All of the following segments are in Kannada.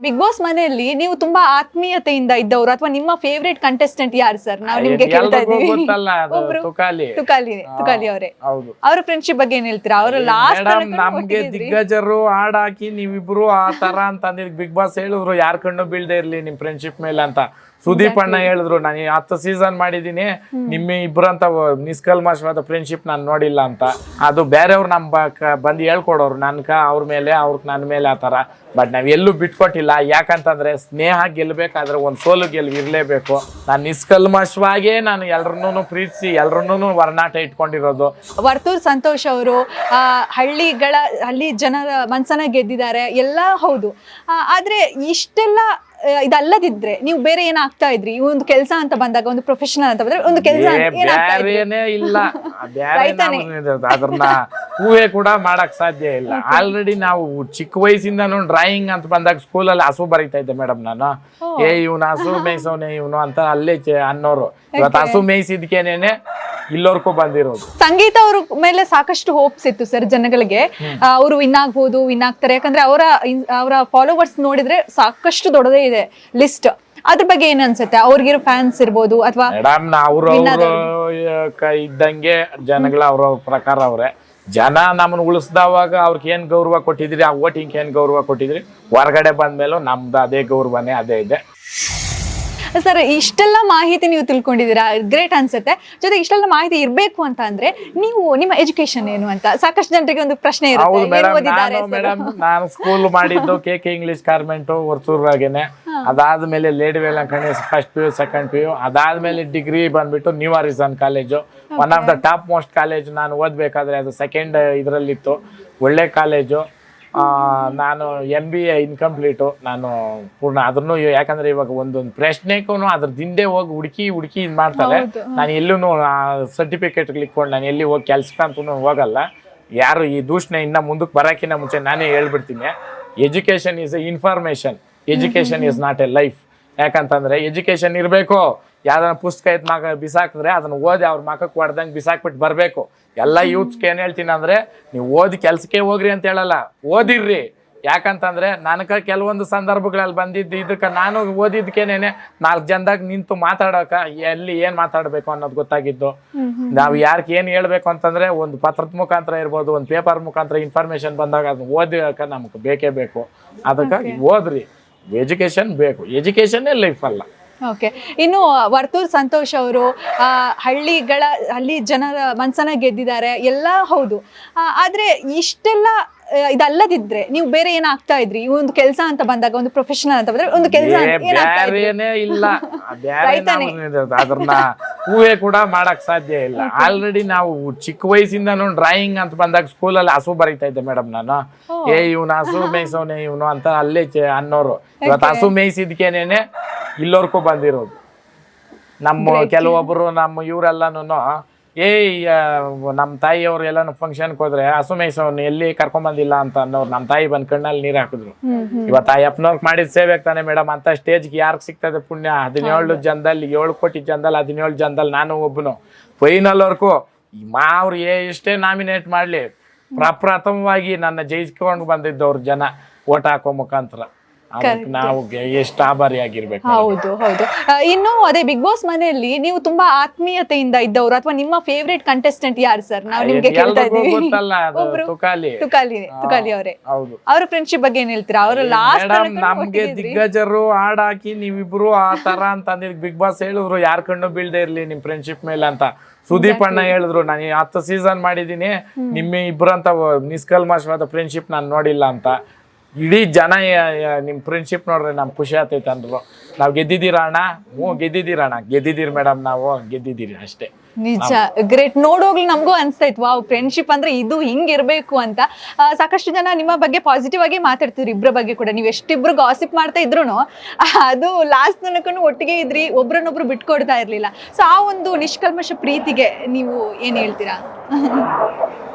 ಬಿಗ್ ಬಾಸ್ ಮನೆಯಲ್ಲಿ ನೀವು ತುಂಬಾ ಆತ್ಮೀಯತೆಯಿಂದ ಇದ್ದವರು ಅಥವಾ ನಿಮ್ಮ ಫೇವ್ರೇಟ್ ಕಂಟೆಸ್ಟೆಂಟ್ ಯಾರು ಸರ್ ನಾವು ನಿಮ್ಗೆ ಕೇಳ್ತಾ ಇದ್ದೀವಿ. ಗೊತ್ತಲ್ಲ ಅದು ಒಬ್ರು ತುಕಾಲಿ. ತುಕಾಲಿ ತುಕಾಲಿ ಅವರೇ. ಹೌದು. ಅವ್ರ ಫ್ರೆಂಡ್ಶಿಪ್ ಬಗ್ಗೆ ಏನ್ ಹೇಳ್ತೀರಾ? ಅವರ ಲಾಸ್ಟ್ ಮೇಡಮ್ ನಮ್ಗೆ ದಿಗ್ಗಜರು ಹಾಡಾಕಿ ನೀವಿಬ್ರು ಆ ತರ ಅಂತ ಬಿಗ್ ಬಾಸ್ ಹೇಳಿದ್ರು ಯಾರ ಕಣ್ಣು ಬೀಳ್ದೆ ಇರ್ಲಿ ನಿಮ್ ಫ್ರೆಂಡ್ಶಿಪ್ ಮೇಲೆ ಅಂತ. ಸುದೀಪ್ ಅಣ್ಣ ಹೇಳಿದ್ರು ನಾನು ಹತ್ತು ಸೀಸನ್ ಮಾಡಿದೀನಿ ನಿಮ್ಮ ಇಬ್ಬರಂತ ನಿಷ್ಕಲ್ಮಶವಾದ ಫ್ರೆಂಡ್ಶಿಪ್ ನಾನು ನೋಡಿಲ್ಲ ಅಂತ. ಅದು ಬೇರೆಯವ್ರು ನಮ್ ಬ- ಕ- ಬಂದು ಹೇಳ್ಕೊಡೋರು ನನ್ಕ ಅವ್ರ ಮೇಲೆ ಅವ್ರ ನನ್ನ ಮೇಲೆ ಆ ತರ ಬಟ್ ನಾವು ಎಲ್ಲೂ ಬಿಟ್ಕೊಟ್ಟಿಲ್ಲ. ಯಾಕಂತಂದ್ರೆ ಸ್ನೇಹ ಗೆಲ್ಬೇಕಾದ್ರೆ ಒಂದ್ ಸೋಲು ಗೆಲ್ವಿ ಇರ್ಲೇಬೇಕು. ನಾನು ನಿಷ್ಕಲ್ಮಶವಾಗೇ ನಾನು ಎಲ್ರನ್ನೂ ಪ್ರೀತಿಸಿ ಎಲ್ರನ್ನೂ ವರ್ನಾಟ ಇಟ್ಕೊಂಡಿರೋದು. ವರ್ತೂರ್ ಸಂತೋಷ್ ಅವರು ಹಳ್ಳಿಗಳ ಹಳ್ಳಿ ಜನರ ಮನ್ಸನ್ನ ಗೆದ್ದಿದ್ದಾರೆ. ಎಲ್ಲ ಹೌದು. ಆದ್ರೆ ಇಷ್ಟೆಲ್ಲ ಇದಲ್ಲದಿದ್ರೆ ನೀವು ಬೇರೆ ಏನಾಗ್ತಾ ಇದ್ರಿ? ಈ ಒಂದು ಕೆಲಸ ಅಂತ ಬಂದಾಗ ಒಂದು ಪ್ರೊಫೆಷನಲ್ ಅಂತ ಬಂದ್ರೆ ಒಂದು ಕೆಲಸ ಏ, ಏನಾಗ್ತಾ ಇದ್ರಿ? ಇಲ್ಲ. ಅದನ್ನ ಊಹೆ ಕೂಡ ಮಾಡಕ್ ಸಾಧ್ಯ ಇಲ್ಲ. ಆಲ್ರೆಡಿ ನಾವು ಚಿಕ್ಕ ವಯಸ್ಸಿಂದನೂ ಡ್ರಾಯಿಂಗ್ ಅಂತ ಬಂದಾಗ ಸ್ಕೂಲಲ್ಲಿ ಹಸು ಬರೀತಾ ಇದ್ದೆ ಮೇಡಮ್ ನಾನು. ಏ ಇವನು ಹಸು ಮೇಯಿಸೋನೆ ಇವನು ಅಂತ ಅಲ್ಲೇ ಅನ್ನೋರು. ಇವತ್ತು ಹಸು ಮೇಯ್ಸಿದ್ಕೇನೇನೆ ಇಲ್ಲೋರ್ಕು ಬಂದಿರೋದು. ಸಂಗೀತ ಅವ್ರ ಮೇಲೆ ಸಾಕಷ್ಟು ಹೋಪ್ಸ್ ಇತ್ತು ಸರ್ ಜನಗಳಿಗೆ. ಅವರು ವಿನ್ ಆಗ್ಬಹುದು ವಿನ್ ಆಗ್ತಾರೆ. ಯಾಕಂದ್ರೆ ಅವರ ಅವರ ಫಾಲೋವರ್ಸ್ ನೋಡಿದ್ರೆ ಸಾಕಷ್ಟು ದೊಡ್ಡದೇ ಇದೆ ಲಿಸ್ಟ್ ಅದ್ರ ಬಗ್ಗೆ ಏನ್ ಅನ್ಸುತ್ತೆ? ಅವ್ರಿಗಿರೋ ಫ್ಯಾನ್ಸ್ ಇರ್ಬೋದು ಅಥವಾ ಮೇಡಮ್ ಅವರು ಇದ್ದಂಗೆ ಜನಗಳ ಅವ್ರವ್ರ ಪ್ರಕಾರ ಅವ್ರೆ. ಜನ ನಮ್ಮನ್ನು ಉಳಿಸ್ದವಾಗ ಅವ್ರಿಗೆ ಏನು ಗೌರವ ಕೊಟ್ಟಿದ್ರಿ ಆ ವೋಟಿಂಗ್ ಏನು ಗೌರವ ಕೊಟ್ಟಿದ್ರಿ ಹೊರಗಡೆ ಬಂದ್ಮೇಲೂ ನಮ್ದು ಅದೇ ಗೌರವನೇ ಅದೇ ಇದೆ. ಸರ್ ಇಷ್ಟೆಲ್ಲ ಮಾಹಿತಿ ನೀವು ತಿಳ್ಕೊಂಡಿದ್ದೀರಾ? ಗ್ರೇಟ್ ಅನ್ಸುತ್ತೆ. ಜೊತೆ ಇಷ್ಟೆಲ್ಲ ಮಾಹಿತಿ ಇರಬೇಕು ಅಂತ ಅಂದ್ರೆ ನೀವು ನಿಮ್ಮ ಎಜುಕೇಶನ್ ಏನು ಅಂತ? ಸಾಕಷ್ಟು ಜನರಿಗೆ ಒಂದು ಪ್ರಶ್ನೆ ಇರುತ್ತೆ. ನಾನು ಸ್ಕೂಲ್ ಮಾಡಿದ್ದು ಕೆ ಕೆ ಇಂಗ್ಲಿಷ್ ಕಾರ್ಮೆಂಟು ಹೊರ್ತೂರಾಗೇನೆ ಅದಾದ್ಮೇಲೆ lady Velankanni first P U second P U ಅದಾದ್ಮೇಲೆ ಡಿಗ್ರಿ ಬಂದ್ಬಿಟ್ಟು new horizon college one of the top most college ನಾನು ಓದ್ಬೇಕಾದ್ರೆ ಅದು ಸೆಕೆಂಡ್ ಇದರಲ್ಲಿತ್ತು. ಒಳ್ಳೆ ಕಾಲೇಜು ನಾನು ಎಂ ಬಿ ಎ ಇನ್ಕಂಪ್ಲೀಟು ನಾನು ಪೂರ್ಣ ಅದನ್ನು ಯಾಕಂದ್ರೆ ಇವಾಗ ಒಂದೊಂದು ಪ್ರಶ್ನೆಗೂ ಅದ್ರ ದಿಂದೆ ಹೋಗಿ ಹುಡುಕಿ ಹುಡುಕಿ ಇದು ಮಾಡ್ತಾರೆ. ನಾನು ಎಲ್ಲೂ ಸರ್ಟಿಫಿಕೇಟ್ ಇಟ್ಕೊಂಡು ನಾನು ಎಲ್ಲಿ ಹೋಗಿ ಕೆಲ್ಸಕ್ಕಂತೂ ಹೋಗಲ್ಲ. ಯಾರು ಈ ದೂಷಣೆ ಇನ್ನ ಮುಂದಕ್ಕೆ ಬರೋಕ್ಕಿಂತ ಮುಂಚೆ ನಾನೇ ಹೇಳ್ಬಿಡ್ತೀನಿ. Education is a information education is not a life ಯಾಕಂತಂದ್ರೆ ಎಜುಕೇಶನ್ ಇರಬೇಕು. ಯಾವ್ದಾರ ಪುಸ್ತಕ ಇದ್ ಮಗ ಬಿಸಾಕಿದ್ರೆ ಅದನ್ನ ಓದಿ ಅವ್ರ ಮಕಕ್ಕೆ ಹೊಡೆದಂಗೆ ಬಿಸಾಕ್ಬಿಟ್ಟು ಬರಬೇಕು. ಎಲ್ಲ ಯೂತ್ಸ್ಗೆ ಏನು ಹೇಳ್ತೀನಿ ಅಂದ್ರೆ ನೀವು ಓದಿ ಕೆಲ್ಸಕ್ಕೆ ಹೋಗ್ರಿ ಅಂತ ಹೇಳಲ್ಲ. ಓದಿರ್ರಿ. ಯಾಕಂತಂದ್ರೆ ನನಕ ಕೆಲವೊಂದು ಸಂದರ್ಭಗಳಲ್ಲಿ ಬಂದಿದ್ದು ಇದಕ್ಕೆ ನಾನು ಓದಿದ್ಕೇನೇನೆ ನಾಲ್ಕು ಜನದಾಗ ನಿಂತು ಮಾತಾಡೋಕ ಎಲ್ಲಿ ಏನ್ ಮಾತಾಡಬೇಕು ಅನ್ನೋದು ಗೊತ್ತಾಗಿದ್ದು. ನಾವು ಯಾರಿಗೆ ಏನ್ ಹೇಳ್ಬೇಕು ಅಂತಂದ್ರೆ ಒಂದು ಪತ್ರದ ಮುಖಾಂತರ ಇರ್ಬೋದು ಒಂದು ಪೇಪರ್ ಮುಖಾಂತರ ಇನ್ಫಾರ್ಮೇಶನ್ ಬಂದಾಗ ಅದನ್ನ ಓದಿ ನಮ್ಗೆ ಬೇಕೇ ಬೇಕು. ಅದಕ್ಕಾಗಿ ಓದ್ರಿ. ಎಜುಕೇಶನ್ ಬೇಕು. ಎಜುಕೇಶನ್ನೇ ಲೈಫ್ ಅಲ್ಲ. ಓಕೆ ಇನ್ನು ವರ್ತೂರ್ ಸಂತೋಷ್ ಅವರು ಹಳ್ಳಿಗಳ, ಹಳ್ಳಿ ಜನರ ಮನಸ್ಸನ್ನ ಗೆದ್ದಿದ್ದಾರೆ. ಎಲ್ಲ ಹೌದು. ಆದರೆ ಇಷ್ಟೆಲ್ಲ ಇದಲ್ಲದಿದ್ರೆ ನೀವು ಬೇರೆ ಏನಾಗ್ತಾ ಇದ್ರಿ? ಈ ಒಂದು ಕೆಲಸ ಅಂತ ಬಂದಾಗ ಒಂದು ಪ್ರೊಫೆಷನಲ್ ಅಂತ ಬಂದ್ರೆ ಒಂದು ಕೆಲಸ ಬ್ಯಾರೇನೇ ಇಲ್ಲ. ಆ ರೈತನೇ. ನಾವು ಅದನ್ನ ಕೂಡ ಮಾಡಕ್ ಸಾಧ್ಯ ಇಲ್ಲ. ಆಲ್ರೆಡಿ ನಾವು ಚಿಕ್ಕ ವಯಸ್ಸಿಂದನೂ ಡ್ರಾಯಿಂಗ್ ಅಂತ ಬಂದಾಗ ಸ್ಕೂಲಲ್ಲಿ ಹಸು ಬರೀತಾ ಇದ್ದೆ ಮೇಡಮ್ ನಾನು. ಏ ಇವ್ನು ಹಸು ಮೇಯ್ಸೋನೆ ಇವನು ಅಂತ ಅಲ್ಲೇ ಚೆ- ಅನ್ನೋರು. ಇವತ್ತು ಹಸು ಮೇಯ್ಸಿದ್ಕೇನೇನೆ ಇಲ್ಲೋರ್ಗೂ ಬಂದಿರೋದು. ನಮ್ಮ ಕೆಲವೊಬ್ರು ನಮ್ಮ ಇವರೆಲ್ಲನೂ ಏ ನಮ್ಮ ತಾಯಿಯವ್ರು ಎಲ್ಲಾನು ಫಂಕ್ಷನ್ಗೆ ಹೋದ್ರೆ ಹಸು ಮೇಯ್ಸೋನು ಎಲ್ಲಿ ಕರ್ಕೊಂಬಂದಿಲ್ಲ ಅಂತ ಅನ್ನೋರು ನಮ್ಮ ತಾಯಿ ಬಂದ್ ಕಣ್ಣಲ್ಲಿ ನೀರ್ ಹಾಕಿದ್ರು. ಇವತ್ತು ಆ ಯಪ್ನವ್ರಿಗೆ ಮಾಡಿದ ಸೇವೆ ತಾನೆ ಮೇಡಮ್. ಅಂತ ಸ್ಟೇಜ್ಗೆ ಯಾರಿಗೆ ಸಿಗ್ತದೆ ಪುಣ್ಯ? ಹದಿನೇಳು ಜನದಲ್ಲಿ ಏಳು ಕೋಟಿ ಜನದಲ್ಲಿ ಹದಿನೇಳು ಜನದಲ್ಲಿ ನಾನು ಒಬ್ಬನು ಫೈನಲ್ ವರ್ಗೂ ಏ ಎಷ್ಟೇ ನಾಮಿನೇಟ್ ಮಾಡಲಿ ಪ್ರಪ್ರಥಮವಾಗಿ ನನ್ನ ಜಯಿಸ್ಕೊಂಡು ಬಂದಿದ್ದವ್ರು ಜನ ಓಟ್ ಹಾಕೋ ಮುಖಾಂತರ. ಅದಕ್ಕೆ ನಾವು ಎಷ್ಟು ಆಭಾರಿ ಆಗಿರ್ಬೇಕು ಹೌದು ಹೌದು. ಇನ್ನು ಅದೇ ಬಿಗ್ ಬಾಸ್ ಮನೆಯಲ್ಲಿ ನೀವು ತುಂಬಾ ಆತ್ಮೀಯತೆಯಿಂದ ಇದ್ದವರು ಅಥವಾ ನಿಮ್ಮ ಫೇವ್ರೇಟ್ ಕಂಟೆಸ್ಟೆಂಟ್ ಯಾರು ಸರ್ ನಾವು ನಿಮ್ಗೆ ಕೇಳ್ತಾ ಎಲ್ರಿಗೂ ಇದ್ದೀವಿ. ಗೊತ್ತಲ್ಲ ಅದು ಒಬ್ರು ತುಕಾಲಿ. ತುಕಾಲಿ ತುಕಾಲಿ ಅವರೇ. ಹೌದು. ಅವ್ರ ಫ್ರೆಂಡ್ಶಿಪ್ ಬಗ್ಗೆ ಏನ್ ಹೇಳ್ತೀರಾ? ಅವ್ರ ಲಾಸ್ಟ್ ಮೇಡಮ್ ನಮ್ಗೆ ದಿಗ್ಗಜರು ಹಾಡಾಕಿ ನೀವಿಬ್ರು ಆ ತರ ಅಂತ ಬಿಗ್ ಬಾಸ್ ಹೇಳಿದ್ರು ಯಾರ್ ಕಣ್ಣು ಬೀಳ್ದೆ ಇರ್ಲಿ ನಿಮ್ ಫ್ರೆಂಡ್ಶಿಪ್ ಮೇಲೆ ಅಂತ. ಸುದೀಪ್ ಅಣ್ಣ ಹೇಳಿದ್ರು ನಾನು ಈ ಹತ್ತು ಸೀಸನ್ ಮಾಡಿದೀನಿ ನಿಮ್ಮ ಇಬ್ರಂತ ನಿಸ್ಕಲ್ಮಶವಾದ ಫ್ರೆಂಡ್ಶಿಪ್ ನಾನು ನೋಡಿಲ್ಲ ಅಂತ. ಇಡೀ ಜನ ಯ- ಯ- ನಿಮ್ ಫ್ರೆಂಡ್ಶಿಪ್ ನೋಡ್ರಿ ನಮ್ ಖುಷಿ ಆಗ್ತೈತೆ ಅಂದ್ರು ನಾವು ಗೆದ್ದಿದ್ದೀರ ಅಣ್ಣ? ಹ್ಞೂ ಗೆದ್ದಿದ್ದೀರ ಅಣ್ಣ? ಗೆದ್ದಿದ್ದೀರಿ ಮೇಡಮ್ ನಾವು ಗೆದ್ದಿದ್ದೀರಿ ಅಷ್ಟೇ. ನಿಜ. ಗ್ರೇಟ್ ನೋಡೋಗ್ಲಿ ನಮಗೂ ಅನ್ಸ್ತಾ ಇತ್ತು ವಾವ್ ಫ್ರೆಂಡ್ಶಿಪ್ ಅಂದ್ರೆ ಇದು ಹಿಂಗಿರ್ಬೇಕು ಅಂತ. ಸಾಕಷ್ಟು ಜನ ನಿಮ್ಮ ಬಗ್ಗೆ ಪಾಸಿಟಿವ್ ಆಗಿ ಮಾತಾಡ್ತಿದ್ರು ಇಬ್ಬರ ಬಗ್ಗೆ ಕೂಡ. ನೀವು ಎಷ್ಟಿಬ್ರು ಗಾಸಿಪ್ ಮಾಡ್ತಾ ಇದ್ರು ಅದು ಲಾಸ್ಟ್ ತನಕನು ಒಟ್ಟಿಗೆ ಇದ್ರಿ ಒಬ್ರನ್ನೊಬ್ರು ಬಿಟ್ಕೊಡ್ತಾ ಇರ್ಲಿಲ್ಲ. ಸೊ ಆ ಒಂದು ನಿಷ್ಕಲ್ಮಶ ಪ್ರೀತಿಗೆ ನೀವು ಏನ್ ಹೇಳ್ತೀರಾ?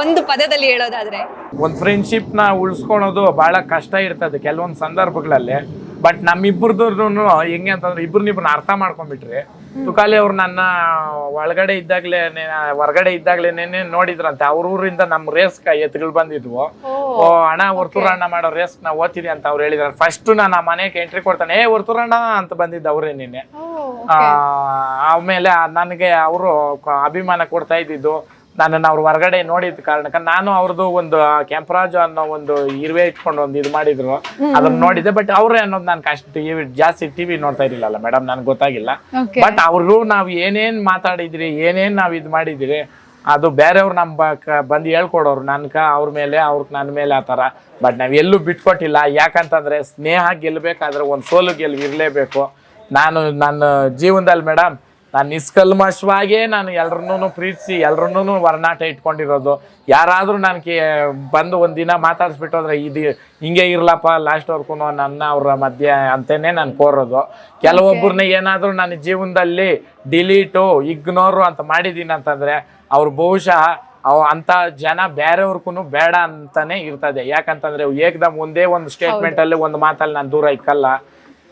ಒಂದು ಪದದಲ್ಲಿ ಹೇಳೋದಾದ್ರೆ? ಒಂದು ನ ಉಳಿಸ್ಕೊಳೋದು ಬಹಳ ಕಷ್ಟ ಇರ್ತದೆ ಕೆಲವೊಂದು ಸಂದರ್ಭಗಳಲ್ಲಿ. ಬಟ್ ನಮ್ಮಿಬ್ಬರದ್ದು ಹೆಂಗೆ ಅಂತಂದ್ರೆ ಇಬ್ಬರನ್ನಿಬ್ಬರನ್ನ ಅರ್ಥ ಮಾಡ್ಕೊಂಡ್ಬಿಟ್ರಿ. ತುಕಾಲಿ ಅವ್ರು ನನ್ನ ಒಳಗಡೆ ಇದ್ದಾಗ್ಲೇ ಹೊರಗಡೆ ಇದ್ದಾಗ್ಲೇನೆ ನೋಡಿದ್ರಂತೆ. ಅವ್ರ ಊರಿಂದ ನಮ್ ರೇಸ್ ಎತ್ಗಳು ಬಂದಿದ್ವು. ಓ ಅಣ್ಣ ವರ್ತೂರಣ್ಣ ಮಾಡೋ ರೇಸ್ ನಾ ಓದ್ತಿದ್ದೆ ಅಂತ ಅವ್ರು ಹೇಳಿದ್ರು ಫಸ್ಟ್ ನಾನು ಆ ಮನೆಗೆ ಎಂಟ್ರಿ ಕೊಡ್ತಾನೆ ಏ ವರ್ತೂರಣ್ಣ ಅಂತ ಬಂದಿದ್ದ ಅವ್ರೇ ನಿನ್ನೆ. ಆಮೇಲೆ ನನಗೆ ಅವರು ಅಭಿಮಾನ ಕೊಡ್ತಾ ಇದ್ದಿದ್ದು. ನನ್ನನ್ನು ಅವ್ರು ಹೊರಗಡೆ ನೋಡಿದ ಕಾರಣಕ್ಕೆ ನಾನು ಅವ್ರದ್ದು ಒಂದು ಕೆಂಪರಾಜು ಅನ್ನೋ ಒಂದು ಇರುವೆ ಇಟ್ಕೊಂಡು ಒಂದು ಇದು ಮಾಡಿದ್ರು. ಅದನ್ನ ನೋಡಿದ್ದೆ ಬಟ್ ಅವ್ರೇ ಅನ್ನೋದು ನಾನು ಕಷ್ಟ ಟಿವಿ ಜಾಸ್ತಿ ಟಿವಿ ನೋಡ್ತಾ ಇರ್ಲಿಲ್ಲ ಮೇಡಮ್ ನನ್ಗೆ ಗೊತ್ತಾಗಿಲ್ಲ. ಬಟ್ ಅವ್ರು ನಾವ್ ಏನೇನ್ ಮಾತಾಡಿದ್ರಿ ಏನೇನ್ ನಾವ್ ಇದ್ ಮಾಡಿದ್ರಿ ಅದು ಬೇರೆಯವ್ರು ನಮ್ಮ ಬಂದು ಹೇಳ್ಕೊಡೋರು ನನ್ಕ ಅವ್ರ ಮೇಲೆ ಅವ್ರ ನನ್ನ ಮೇಲೆ ಆ ಥರ. ಬಟ್ ನಾವ್ ಎಲ್ಲೂ ಬಿಟ್ಕೊಟ್ಟಿಲ್ಲ. ಯಾಕಂತಂದ್ರೆ ಸ್ನೇಹ ಗೆಲ್ಬೇಕಾದ್ರೆ ಒಂದು ಸೋಲು ಗೆಲುವು ಇರಲೇಬೇಕು. ನಾನು ನನ್ನ ಜೀವನದಲ್ಲಿ ಮೇಡಮ್ ನಾನು ನಿಷ್ಕಲ್ಮಶವಾಗೇ ನಾನು ಎಲ್ರನ್ನೂ ಪ್ರೀತಿಸಿ ಎಲ್ರನ್ನೂ ವರ್ಣಾಟ ಇಟ್ಕೊಂಡಿರೋದು. ಯಾರಾದರೂ ನನಗೆ ಬಂದು ಒಂದಿನ ದಿನ ಮಾತಾಡಿಸ್ಬಿಟ್ಟು ಹೋದ್ರೆ ಇದು ಹಿಂಗೆ ಇರ್ಲಪ್ಪ ಲಾಸ್ಟ್ವರ್ಗೂ ನನ್ನ ಅವರ ಮಧ್ಯೆ ಅಂತಲೇ ನಾನು ಕೋರೋದು. ಕೆಲವೊಬ್ಬರನ್ನ ಏನಾದರೂ ನನ್ನ ಜೀವನದಲ್ಲಿ ಡಿಲೀಟು ಇಗ್ನೋರು ಅಂತ ಮಾಡಿದ್ದೀನಿ ಅಂತಂದರೆ ಅವ್ರು ಬಹುಶಃ ಅವ ಅಂಥ ಜನ ಬೇರೆಯವ್ರಿಗೂ ಬೇಡ ಅಂತಾನೆ ಇರ್ತದೆ. ಯಾಕಂತಂದ್ರೆ ಏಕದಮ್ ಒಂದೇ ಒಂದು ಸ್ಟೇಟ್ಮೆಂಟಲ್ಲಿ ಒಂದು ಮಾತಲ್ಲಿ ನಾನು ದೂರ ಇಕ್ಕಲ್ಲ.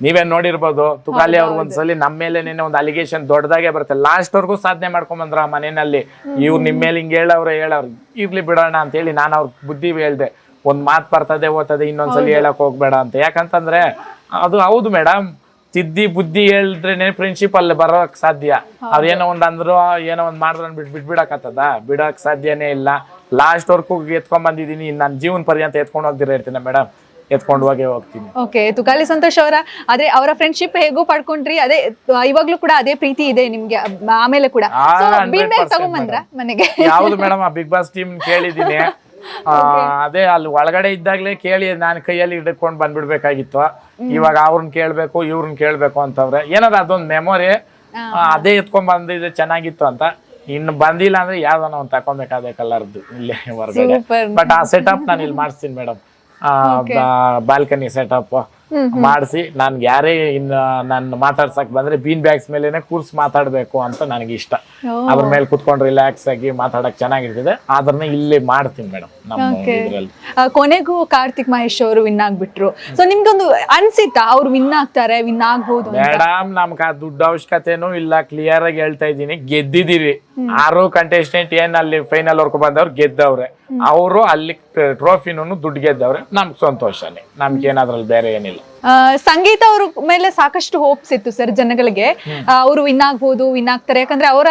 ನೀವೇ ನೋಡಿರ್ಬೋದು ತುಕಾಲಿ ಅವ್ರಿಗೆ ಒಂದ್ಸಲಿ ನಮ್ಮ ಮೇಲೆ ನಿನ್ನೆ ಒಂದು ಅಲಿಗೇಷನ್ ದೊಡ್ಡದಾಗೆ ಬರುತ್ತೆ. ಲಾಸ್ಟ್ ವರ್ಗೂ ಸಾಧನೆ ಮಾಡ್ಕೊಂಡ್ ಬಂದ್ರ ಆ ಮನೆಯಲ್ಲಿ. ಇವ್ರು ನಿಮ್ಮ ಮೇಲೆ ಹಿಂಗೆ ಹೇಳವ್ರೆ ಹೇಳವ್ರು. ಇರ್ಲಿ ಬಿಡೋಣ ಅಂತ ಹೇಳಿ ನಾನು ಅವ್ರ ಬುದ್ಧಿ ಹೇಳ್ದೆ. ಒಂದ್ ಮಾತು ಬರ್ತದೆ ಓದ್ತದೆ ಇನ್ನೊಂದ್ಸಲಿ ಹೇಳಕ್ ಹೋಗ್ಬೇಡ ಅಂತ. ಯಾಕಂತಂದ್ರೆ ಅದು ಹೌದು ಮೇಡಮ್ ತಿದ್ದಿ ಬುದ್ಧಿ ಹೇಳಿದ್ರೇನೆ ಫ್ರೆಂಡ್ಶಿಪ್ ಅಲ್ಲಿ ಬರೋಕ್ ಸಾಧ್ಯ. ಅದೇನೋ ಏನೋ ಒಂದ್ ಅಂದ್ರು ಏನೋ ಒಂದ್ ಮಾಡಿದ್ರೆ ಬಿಟ್ ಬಿಟ್ಬಿಡಕತ್ತದ? ಬಿಡಕ್ ಸಾಧ್ಯನೇ ಇಲ್ಲ. ಲಾಸ್ಟ್ ವರ್ಗೂ ಎತ್ಕೊಂಡ್ ಬಂದಿದೀನಿ ನನ್ನ ಜೀವನ ಪರ್ಯಂತ ಎತ್ಕೊಂಡು ಹೋಗ್ದಿರ ಇರ್ತೀನಿ ಮೇಡಮ್ ಎತ್ಕೊಂಡು ಹೋಗೇ ಹೋಗ್ತೀನಿ. ಓಕೆ ತುಕಾಲಿ ಸಂತೋಷ್ ಅವರ ಆದ್ರೆ ಅವರ ಫ್ರೆಂಡ್ಶಿಪ್ ಹೇಗೂ ಪಡ್ಕೊಂಡ್ರಿ ಅದೇ ಇವಾಗ್ಲೂ ಕೂಡ ಅದೇ ಪ್ರೀತಿ ಇದೆ ನಿಮ್ಗೆ ಆಮೇಲೆ ಕೂಡ. ಆ, So, 100% ಬ್ಯಾಗ್ ತಗೊಂಬಂದ್ರ ಮನೆಗೆ? ಯಾವ್ದು ಮೇಡಮ್ ಆ ಬಿಗ್ ಬಾಸ್ ಟೀಮ್ ಕೇಳಿದೀನಿ ಅದೇ ಅಲ್ಲಿ ಒಳಗಡೆ ಇದ್ದಾಗ್ಲೇ ಕೇಳಿ ನಾನು ಕೈಯಲ್ಲಿ ಹಿಡ್ಕೊಂಡು ಬಂದ್ಬಿಡ್ಬೇಕಾಗಿತ್ತು. ಇವಾಗ ಅವ್ರನ್ನ ಕೇಳ್ಬೇಕು ಇವ್ರನ್ನ ಕೇಳ್ಬೇಕು ಅಂತವ್ರೆ. ಏನಾರ ಅದೊಂದು ಮೆಮೊರಿ ಅದೇ ಎತ್ಕೊಂಡ್ ಬಂದಿದ್ರೆ ಚೆನ್ನಾಗಿತ್ತು ಅಂತ. ಇನ್ನು ಬಂದಿಲ್ಲ ಅಂದ್ರೆ ಯಾವ್ದಾನ ಒಂದ್ ತಕೊಬೇಕಾದ ಕಲರ್ದು ಇಲ್ಲೇ ಹೊರಗಡೆ. ಬಟ್ ಆ ಸೆಟಪ್ ನಾನು ಇಲ್ಲಿ ಮಾಡಿಸ್ತೀನಿ ಮೇಡಮ್ ಬಾಲ್ಕನಿ ಸೆಟಪ್ ಮಾಡಿಸಿ ನನ್ಗೆ ಯಾರೇ ಇನ್ನು ನಾನು ಮಾತಾಡ್ಸಕ್ ಬಂದ್ರೆ ಬೀನ್ ಬ್ಯಾಗ್ಸ್ ಮೇಲೆನೆ ಕೂರ್ಸ್ ಮಾತಾಡ್ಬೇಕು ಅಂತ ನನಗೆ ಇಷ್ಟ. ಅದ್ರ ಮೇಲೆ ಕುತ್ಕೊಂಡು ರಿಲ್ಯಾಕ್ಸ್ ಆಗಿ ಮಾತಾಡಕ್ ಚೆನ್ನಾಗಿರ್ತದೆ. ಅದನ್ನ ಇಲ್ಲಿ ಮಾಡ್ತೀನಿ ಮೇಡಮ್ ನಮ್ಮ. ಇದ್ರಲ್ಲಿ. ಕೊನೆಗೂ ಕಾರ್ತಿಕ್ ಮಹೇಶ್ ಅವರು ವಿನ್ ಆಗ್ಬಿಟ್ರು. ಸೊ ನಿಮ್ಗೊಂದು ಅನ್ಸಿತ್ತಾ? ಅವ್ರು ವಿನ್ ಆಗ್ತಾರೆ ವಿನ್ ಆಗ್ಬೋದು ಅಂತ? ಮೇಡಮ್ ನಮ್ಗೆ ಆ ದುಡ್ಡು ಅವಶ್ಯಕತೆನೂ ಇಲ್ಲ. ಕ್ಲಿಯರ್ ಆಗಿ ಹೇಳ್ತಾ ಇದ್ದೀನಿ. ಗೆದ್ದಿದ್ದೀರಿ. ಆರು ಕಂಟೆಸ್ಟೆಂಟ್ ಏನ್ ಅಲ್ಲಿ ಫೈನಲ್ ವರ್ಕ್ ಬಂದವ್ರು ಗೆದ್ದವ್ರೆ. ಅವರು ಅಲ್ಲಿ ಟ್ರೋಫಿನೂ ದುಡ್ಡು ಗೆದ್ದವ್ರೆ. ನಮ್ಗೆ ಸಂತೋಷನೇ. ನಮ್ಗೆ ಏನಾದ್ರಲ್ಲಿ ಬೇರೆ ಏನಿಲ್ಲ. ಸಂಗೀತ ಅವ್ರ ಮೇಲೆ ಸಾಕಷ್ಟು ಹೋಪ್ಸ್ ಇತ್ತು ಸರ್ ಜನಗಳಿಗೆ. ಅವರು ವಿನ್ ಆಗ್ಬೋದು ವಿನ್ ಆಗ್ತಾರೆ. ಯಾಕಂದ್ರೆ ಅವರ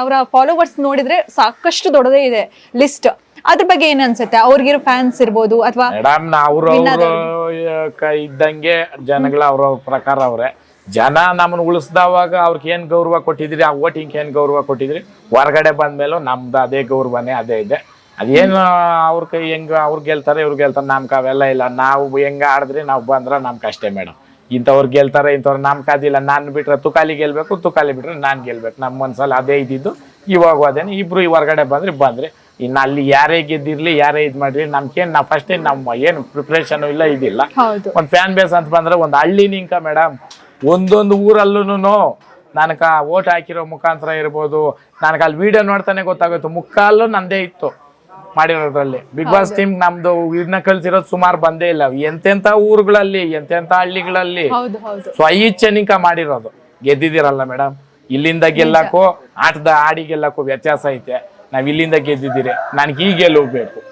ಅವರ ಫಾಲೋವರ್ಸ್ ನೋಡಿದ್ರೆ ಸಾಕಷ್ಟು ದೊಡ್ಡದೇ ಇದೆ ಲಿಸ್ಟ್ ಅದ್ರ ಬಗ್ಗೆ ಏನ್ ಅನ್ಸುತ್ತೆ? ಅವ್ರಿಗಿರೋ ಫ್ಯಾನ್ಸ್ ಇರ್ಬೋದು ಅಥವಾ ಮೇಡಮ್ ಅವ್ರು ಅವರು ಇದ್ದಂಗೆ ಜನಗಳ ಅವ್ರ ಪ್ರಕಾರ ಅವ್ರೆ. ಜನ ನಮ್ಮನ್ನ ಉಳಿಸ್ದವಾಗ ಅವ್ರಿಗೆ ಏನ್ ಗೌರವ ಕೊಟ್ಟಿದ್ರಿ ಆ ವೋಟಿಂಗ್ ಏನ್ ಗೌರವ ಕೊಟ್ಟಿದ್ರಿ? ಹೊರಗಡೆ ಬಂದ್ಮೇಲೂ ನಮ್ದು ಅದೇ ಗೌರವನೇ ಅದೇ ಇದೆ. ಅದೇನು ಅವ್ರ ಕೈ ಹೆಂಗ ಅವ್ರು ಗೆಲ್ತಾರೆ ಇವ್ರು ಗೆಲ್ತಾರೆ ನಮ್ಗೆ ಅವೆಲ್ಲ ಇಲ್ಲ. ನಾವು ಹೆಂಗ ಆಡಿದ್ರೆ ನಾವು ಬಂದ್ರೆ ನಮ್ಗೆ ಅಷ್ಟೇ ಮೇಡಮ್ ಇಂಥವ್ರು ಗೆಲ್ತಾರೆ ಇಂಥವ್ರು ನಮ್ಗೆ ಅದಿಲ್ಲ ನಾನು ಬಿಟ್ರೆ ತುಕಾಲಿ ಗೆಲ್ಬೇಕು ತುಕಾಲಿ ಬಿಟ್ರೆ ನಾನು ಗೆಲ್ಬೇಕು. ನಮ್ಮ ಮನ್ಸಲ್ಲಿ ಅದೇ ಇದ್ದಿದ್ದು. ಇವಾಗ ಅದೇನೆ ಇಬ್ರು ಈ ಹೊರಗಡೆ ಬಂದ್ರೆ ಬಂದ್ರಿ ಇನ್ನು ಅಲ್ಲಿ ಯಾರೇ ಗೆದ್ದಿರ್ಲಿ ಯಾರೇ ಇದು ಮಾಡ್ರಿ ನಮ್ಗೇನು ನಾವು ಫಸ್ಟೇ ನಮ್ಮ ಏನು ಪ್ರಿಪ್ರೇಷನ್ ಇಲ್ಲ ಇದಿಲ್ಲ. ಒಂದು ಫ್ಯಾನ್ ಬೇಸ್ ಅಂತ ಬಂದ್ರೆ ಒಂದು ಹಳ್ಳಿ ನಿಂಕ ಮೇಡಮ್ ಒಂದೊಂದು ಊರಲ್ಲೂ ನನಗೆ ಓಟ್ ಹಾಕಿರೋ ಮುಖಾಂತರ ಇರ್ಬೋದು. ನನಗೆ ಅಲ್ಲಿ ವಿಡಿಯೋ ನೋಡ್ತಾನೆ ಗೊತ್ತಾಗುತ್ತೆ ಮುಕ್ಕಾಲು ನಂದೇ ಇತ್ತು. ಮಾಡಿರೋದ್ರಲ್ಲಿ. ಬಿಗ್ ಬಾಸ್ ಟೀಮ್ ನಮ್ದು ಇದನ್ನ ಕಲ್ಸಿರೋದು ಸುಮಾರು ಬಂದೇ ಇಲ್ಲ. ಎಂತೆಂತ ಊರುಗಳಲ್ಲಿ ಎಂತೆಂತ ಹಳ್ಳಿಗಳಲ್ಲಿ ಸ್ವಇಚ್ಛನಿಕ ಮಾಡಿರೋದು. ಗೆದ್ದಿದಿರಲ್ಲ ಮೇಡಮ್ ಇಲ್ಲಿಂದ ಗೆಲ್ಲಕ್ಕೂ ಆಟದ ಆಡಿ ಗೆಲ್ಲಕ್ಕೂ ವ್ಯತ್ಯಾಸ ಐತೆ. ನಾವ್ ಇಲ್ಲಿಂದ ಗೆದ್ದಿದ್ದೀರಿ. ನನ್ಗೆ ಈ ಹೋಗ್ಬೇಕು. ಬೇಕು